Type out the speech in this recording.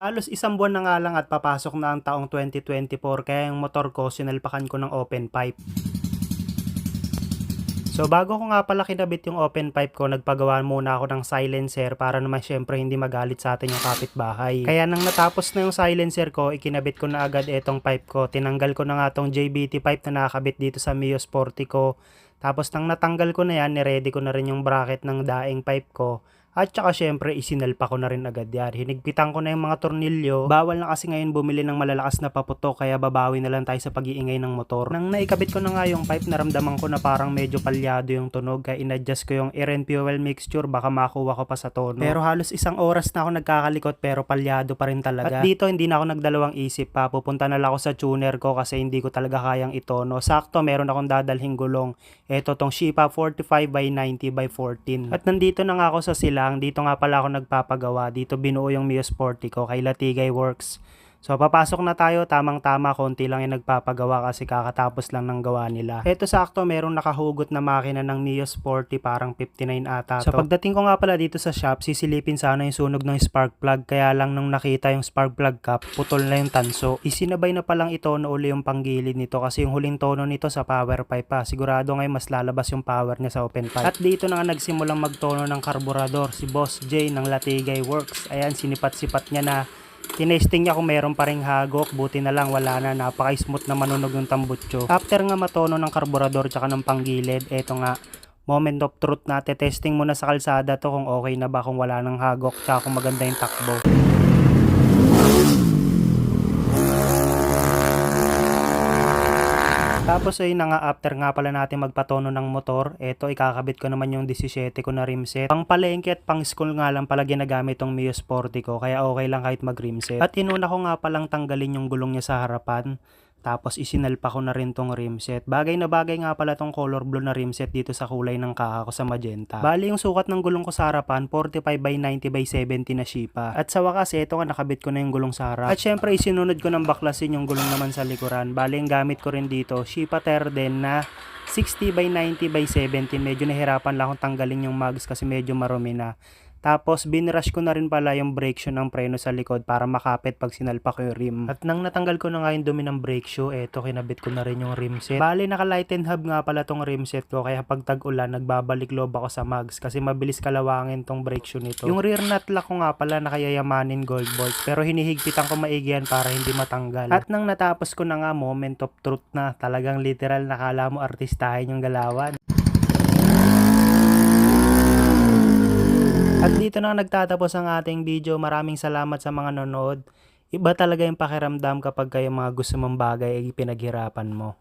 Halos isang buwan na nga lang at papasok na ang taong 2024 kaya yung motor ko sinalpakan ko ng open pipe. So bago ko nga pala kinabit yung open pipe ko, nagpagawa muna ako ng silencer para naman syempre hindi magalit sa atin yung kapitbahay. Kaya nang natapos na yung silencer ko, ikinabit ko na agad etong pipe ko. Tinanggal ko na nga tong JBT pipe na nakakabit dito sa Mio Sportico. Tapos nang natanggal ko na yan, niready ko na rin yung bracket ng daing pipe ko. At saka syempre isinalpa ko na rin agad yan. Hinigpitan ko na yung mga tornilyo. Bawal na kasi ngayon bumili ng malalakas na paputok kaya babawi na lang tayo sa pag-iingay ng motor. Nang naikabit ko na nga yung pipe, naramdaman ko na parang medyo palyado yung tunog kaya inadjust ko yung air and fuel mixture baka makuha ko pa sa tono. Pero halos isang oras na ako nagkakalikot pero palyado pa rin talaga. At dito hindi na ako nagdalawang isip pa. Pupunta na lang ako sa tuner ko kasi hindi ko talaga kayang itono. Sakto meron akong dadalhing gulong. Ito tong Shipa 45 by 90 by 14. At nandito na nga ako sa silang. Dito nga pala ako nagpapagawa. Dito binuo yung Mio Sportico kay Latigay Works. So papasok na tayo, tamang-tama, konti lang yung nagpapagawa kasi kakatapos lang ng gawa nila. Ito sakto, merong nakahugot na makina ng Mio Sporty, parang 59 ata to. So pagdating ko nga pala dito sa shop, sisilipin sana yung sunog ng spark plug, kaya lang nung nakita yung spark plug cap, putol na yung tanso. Isinabay na palang ito na uli yung panggilid nito kasi yung huling tono nito sa power pipe pa. Sigurado ngayon mas lalabas yung power niya sa open pipe. At dito na nga nagsimulang magtono ng karburador si Boss J ng Latigay Works. Ayan, sinipat-sipat niya na Tinesting niya kung meron pa ring hagok, buti na lang wala na, napaka-smooth na manunog yung tambutso. After nga matono ng karburador tsaka ng panggilid, eto nga, moment of truth natin, testing muna sa kalsada to kung okay na ba kung wala ng hagok tsaka kung maganda yung takbo. Tapos ay na nga after nga pala natin magpatono ng motor, eto ikakabit ko naman yung 17 ko na rimset. Pang palengke at pang school nga lang pala ginagamit tong Mio Sportico kaya okay lang kahit mag rimset. At inuna ko nga palang tanggalin yung gulong niya sa harapan. Tapos isinalpa ko na rin tong rimset. Bagay na bagay nga pala tong color blue na rimset dito sa kulay ng kaka ko sa magenta. Bali yung sukat ng gulong ko sa harapan, 45 by 90 by 70 na shipa. At sa wakas, ito nga nakabit ko na yung gulong sa harap. At syempre isinunod ko ng baklasin yung gulong naman sa likuran. Bali yung gamit ko rin dito, shipa Terden na 60 by 90 by 70. Medyo nahirapan lang akong tanggalin yung mags kasi medyo marumi na. Tapos binrush ko na rin pala yung brake shoe ng preno sa likod para makapit pag sinalpa ko yung rim. At nang natanggal ko na nga yung dumi ng brake shoe, eto kinabit ko na rin yung rim set. Bali naka light and hub nga pala tong rim set ko kaya pag tag-ulan nagbabalik loob ako sa mags kasi mabilis kalawangin tong brake shoe nito. Yung rear nut lock ko nga pala nakayayamanin gold bolt pero hinihigpitan ko maigi yan para hindi matanggal. At nang natapos ko na nga moment of truth na talagang literal nakala mo artistahin yung galawan. At dito na nagtatapos ang ating video. Maraming salamat sa mga nanood. Iba talaga yung pakiramdam kapag kayo mga gusto mong bagay ay pinaghirapan mo.